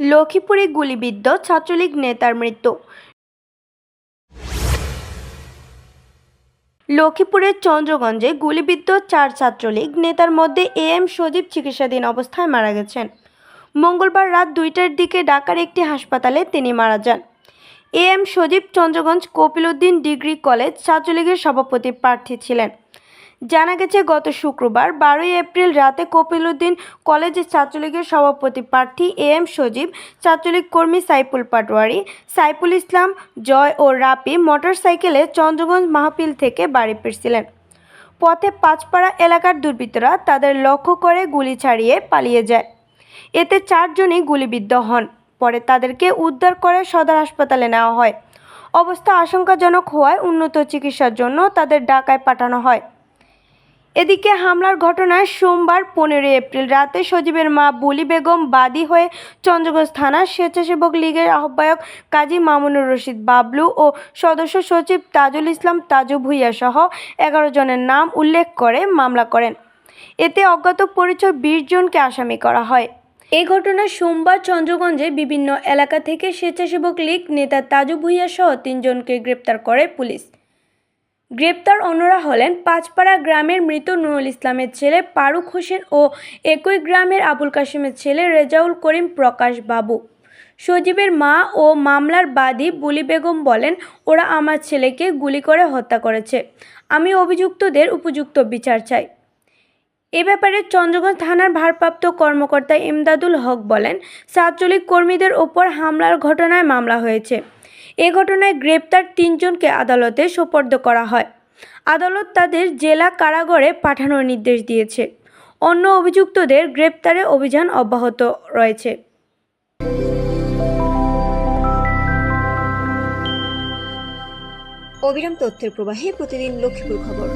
লক্ষ্মীপুরে গুলিবিদ্ধ ছাত্রলীগ নেতার মৃত্যু। লক্ষ্মীপুরের চন্দ্রগঞ্জে গুলিবিদ্ধ চার ছাত্রলীগ নেতার মধ্যে এ এম সজীব চিকিৎসাধীন অবস্থায় মারা গেছেন। মঙ্গলবার রাত দুইটার দিকে ঢাকার একটি হাসপাতালে তিনি মারা যান। A M Sajib Chandraganj Kapiluddin degree college ছাত্রলীগের সভাপতি প্রার্থী ছিলেন। জানা গেছে, গত শুক্রবার বারোই এপ্রিল রাতে কপিলউদ্দিন কলেজের ছাত্রলীগের সভাপতি প্রার্থী এ এম সজীব, ছাত্রলীগ কর্মী সাইফুল পাটোয়ারি, সাইফুল ইসলাম, জয় ও রাপি মোটরসাইকেলে চন্দ্রগঞ্জ মাহফিল থেকে বাড়ি ফিরছিলেন। পথে পাঁচপাড়া এলাকার দুর্বৃত্তরা তাদের লক্ষ্য করে গুলি ছাড়িয়ে পালিয়ে যায়। এতে চারজনই গুলিবিদ্ধ হন। পরে তাদেরকে উদ্ধার করে সদর হাসপাতালে নেওয়া হয়। অবস্থা আশঙ্কাজনক হওয়ায় উন্নত চিকিৎসার জন্য তাদের ঢাকায় পাঠানো হয়। এদিকে হামলার ঘটনায় সোমবার পনেরোই এপ্রিল রাতে সজীবের মা বুলি বেগম বাদী হয়ে চন্দ্রগঞ্জ থানার স্বেচ্ছাসেবক লীগের আহ্বায়ক কাজী মামুনুর রশিদ বাবলু ও সদস্য সচিব তাজুল ইসলাম তাজু ভুইয়া সহ এগারো জনের নাম উল্লেখ করে মামলা করেন। এতে অজ্ঞাত পরিচয় বিশ জনকে আসামি করা হয়। এই ঘটনায় সোমবার চন্দ্রগঞ্জে বিভিন্ন এলাকা থেকে স্বেচ্ছাসেবক লীগ নেতা তাজু ভুইয়া সহ তিনজনকে গ্রেপ্তার করে পুলিশ। গ্রেপ্তার অন্যরা হলেন পাঁচপাড়া গ্রামের মৃত নুরুল ইসলামের ছেলে ফারুক হোসেন ও একই গ্রামের আবুল কাশিমের ছেলে রেজাউল করিম প্রকাশ বাবু। সজীবের মা ও মামলার বাদী বুলি বেগম বলেন, ওরা আমার ছেলেকে গুলি করে হত্যা করেছে। আমি অভিযুক্তদের উপযুক্ত বিচার চাই। এ ব্যাপারে চন্দ্রগঞ্জ থানার ভারপ্রাপ্ত কর্মকর্তা ইমদাদুল হক বলেন ছাত্রলীগ কর্মীদের ওপর হামলার ঘটনায় মামলা হয়েছে। এ ঘটনায় গ্রেপ্তার তিনজনকে আদালতে সোপর্দ করা হয়। আদালত তাদের জেলা কারাগারে পাঠানোর নির্দেশ দিয়েছে। অন্য অভিযুক্তদের গ্রেপ্তারে অভিযান অব্যাহত রয়েছে। অবিরাম তথ্যের প্রবাহে প্রতিদিন লক্ষ্মীপুর খবর।